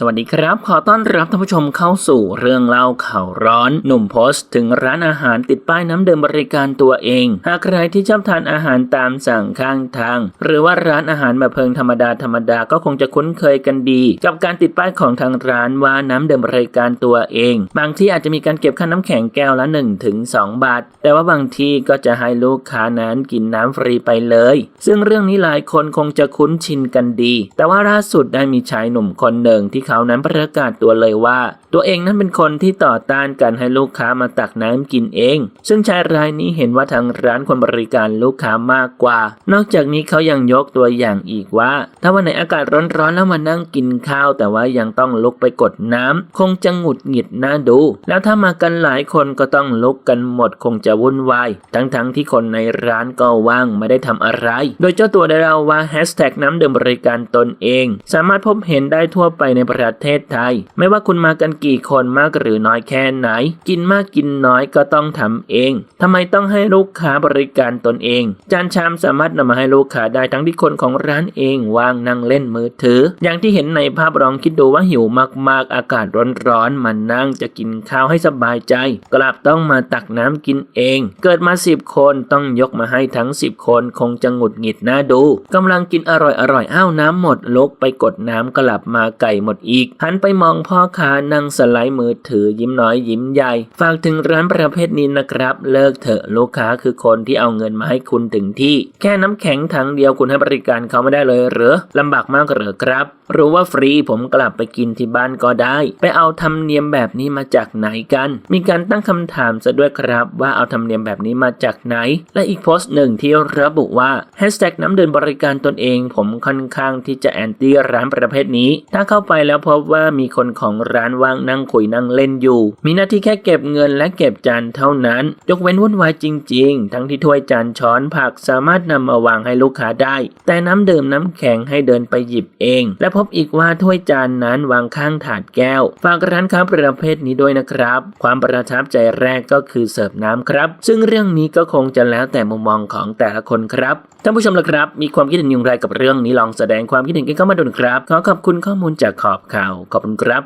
สวัสดีครับ ขอต้อนรับท่านผู้ชมเข้าสู่เรื่องเล่าข่าวร้อน หนุ่มโพสต์ถึงร้านอาหารติดป้ายน้ำเดื่มบริการตัวเอง หากใครที่ชอบทานอาหารตามสั่งข้างทาง หรือว่าร้านอาหารแบบเพิงธรรมดาธรรมดาก็คงจะคุ้นเคยกันดี กับการติดป้ายของทางร้านว่าน้ำเดื่มบริการตัวเอง บางที่อาจจะมีการเก็บค่าน้ำแข็งแก้วละ1ถึง2บาท แต่ว่าบางที่ก็จะให้ลูกค้านั้นกินน้ำฟรีไปเลย ซึ่งเรื่องนี้หลายคนคงจะคุ้นชินกันดี แต่ว่าล่าสุดได้มีชายหนุ่มคนหนึ่งที่เขานั้นประกาศตัวเลยว่า ตัวเองนั้นเป็นคนที่ต่อต้านการให้ลูกค้ามาตักน้ำกินเอง ซึ่งชายรายนี้เห็นว่าทางร้านควรบริการลูกค้ามากกว่า นอกจากนี้เขายังยกตัวอย่างอีกว่า ถ้าวันไหนอากาศร้อนๆแล้วมานั่งกินข้าว แต่ว่ายังต้องลุกไปกดน้ำคงจะหงุดหงิดน่าดู แล้วถ้ามากันหลายคนก็ต้องลุกกันหมดคงจะวุ่นวายทั้งๆที่คนในร้านก็ว่างไม่ได้ทำอะไร โดยเจ้าตัวได้เล่าว่าแฮชแท็กน้ำดื่มบริการตนเอง สามารถพบเห็นได้ทั่วไปในประเทศไทย ไม่ว่าคุณมากันกี่คนมากหรือน้อยแค่ไหน กินมากกินน้อยก็ต้องทำเองทำไมต้องให้ลูกค้าบริการตนเอง จานชามสามารถนำมาให้ลูกค้าได้ทั้งที่คนของร้านเองวางนั่งเล่นมือถือ อย่างที่เห็นในภาพลองคิดดูว่าหิวมากๆ อากาศร้อนๆมานั่งจะกินข้าวให้สบายใจ กลับต้องมาตักน้ำกินเอง เกิดมาสิบคนต้องยกมาให้ทั้งสิบคนคงจะหงุดหงิดน่าดูกำลังกินอร่อยอร่อยๆอ้าวน้ำหมดลุกไปกดน้ำกลับมาไก่หมดอีก หันไปมองพ่อค้านั่งสไลด์มือถือยิ้มน้อยยิ้มใหญ่ ฝากถึงร้านประเภทนี้นะครับ เลิกเถอะลูกค้าคือคนที่เอาเงินมาให้คุณถึงที่ แค่น้ำแข็งถังเดียวคุณให้บริการเขาไม่ได้เลยหรือลำบากมากเหรอครับ รู้ว่าฟรีผมกลับไปกินที่บ้านก็ได้ ไปเอาธรรมเนียมแบบนี้มาจากไหนกัน มีการตั้งคำถามซะด้วยครับว่าเอาธรรมเนียมแบบนี้มาจากไหน และอีกโพสต์หนึ่งที่ระบุว่าแฮชแท็กน้ำดื่มบริการตนเอง ผมค่อนข้างที่จะแอนตี้ร้านประเภทนี้ ถ้าเข้าไปแล้วแล้วพบว่ามีคนของร้านว่างนั่งคุยนั่งเล่นอยู่ มีหน้าที่แค่เก็บเงินและเก็บจานเท่านั้น ยกเว้นวุ่นวายจริง ๆ ทั้งที่ถ้วยจานช้อนผักสามารถนำมาวางให้ลูกค้าได้ แต่น้ำดื่มน้ำแข็งให้เดินไปหยิบเอง และพบอีกว่าถ้วยจานนั้นวางข้างถาดแก้ว ฝากร้านค้าประเภทนี้ด้วยนะครับ ความประทับใจแรกก็คือเสิร์ฟน้ำครับ ซึ่งเรื่องนี้ก็คงจะแล้วแต่มุมมองของแต่ละคนครับท่านผู้ชมละครับ มีความคิดเห็นอย่างไรกับเรื่องนี้ลองแสดงความคิดเห็นกันเข้ามาดูนะครับ ขอขอบคุณข้อมูลจากขอบข่าวขอบคุณครับ